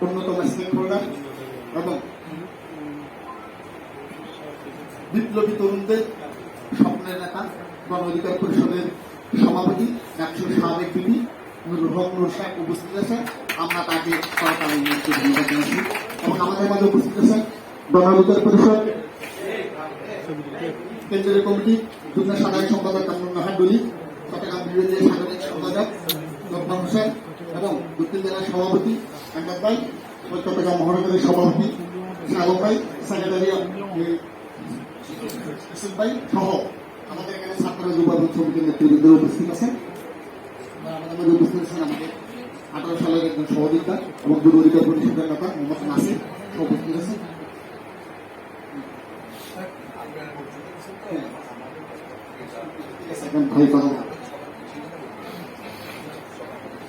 অন্যতম stake holder এবং বিপ্লবী তরুণদের স্বপ্নের নেতা গণ অধিকার পরিষদের সভাপতি একশো সাবেক সাহেব উপস্থিত আমরা তাকে সরকারি এবং আমাদের মাঝে উপস্থিত আছেন গণ অধিকার পরিষদ, কেন্দ্রীয় কমিটি সাধারণ সম্পাদক সাধারণ সম্পাদক দক্ষিণ জেলার সভাপতি আহমেদ ভাই চট্টগ্রাম মহানগরের সভাপতি সাগর ভাই সেক্রেটারি ভাই সহ আমাদের এখানে ছাত্র যুব এবং সমিতির নেতৃবৃন্দ উপস্থিত আছেন আমাদের উপস্থিত আছেন আমাদের আঠারো সালের একজন সহযোগিতা এবং যুব অধিকার পরিষদের নেতা মোহাম্মদ নাসির উপস্থিত আছেন।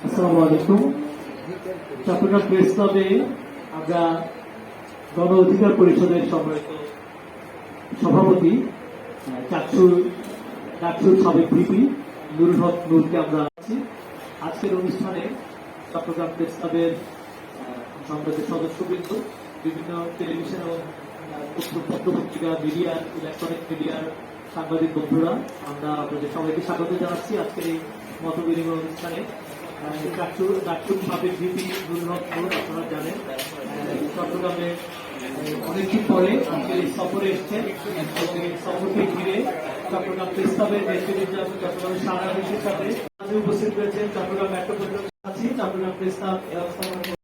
আসসালামু আলাইকুম চট্টগ্রাম প্রেস ক্লাবে আমরা গণ অধিকার পরিষদের সম্মানিত সভাপতি চাকসুর চাকসুর সাবেক ভিপি নুরুল হক নুরকে আমরা আছি। আজকের অনুষ্ঠানে চট্টগ্রাম প্রেস ক্লাবের আহ, সংবাদের সদস্যবৃন্দ বিভিন্ন টেলিভিশন এবং আহ, পত্র পত্রিকা মিডিয়া ইলেকট্রনিক মিডিয়ার সাংবাদিক বন্ধুরা আমরা আপনাদের সবাইকে স্বাগত জানাচ্ছি আজকের এই মত বিনিময় অনুষ্ঠানে। ডাক্তার সাবেক ভিপি নুরুল আপনারা জানেন। চট্টগ্রামে অনেকদিন পরে আজকের সফরে এই সফরকে ঘিরে চট্টগ্রাম প্রেস ক্লাবের চট্টগ্রামের সারা দেশের সাথে উপস্থিত হয়েছেন চট্টগ্রাম মেট্রোপলিটন আছি চট্টগ্রাম প্রেস ক্লাব ব্যবস্থাপনা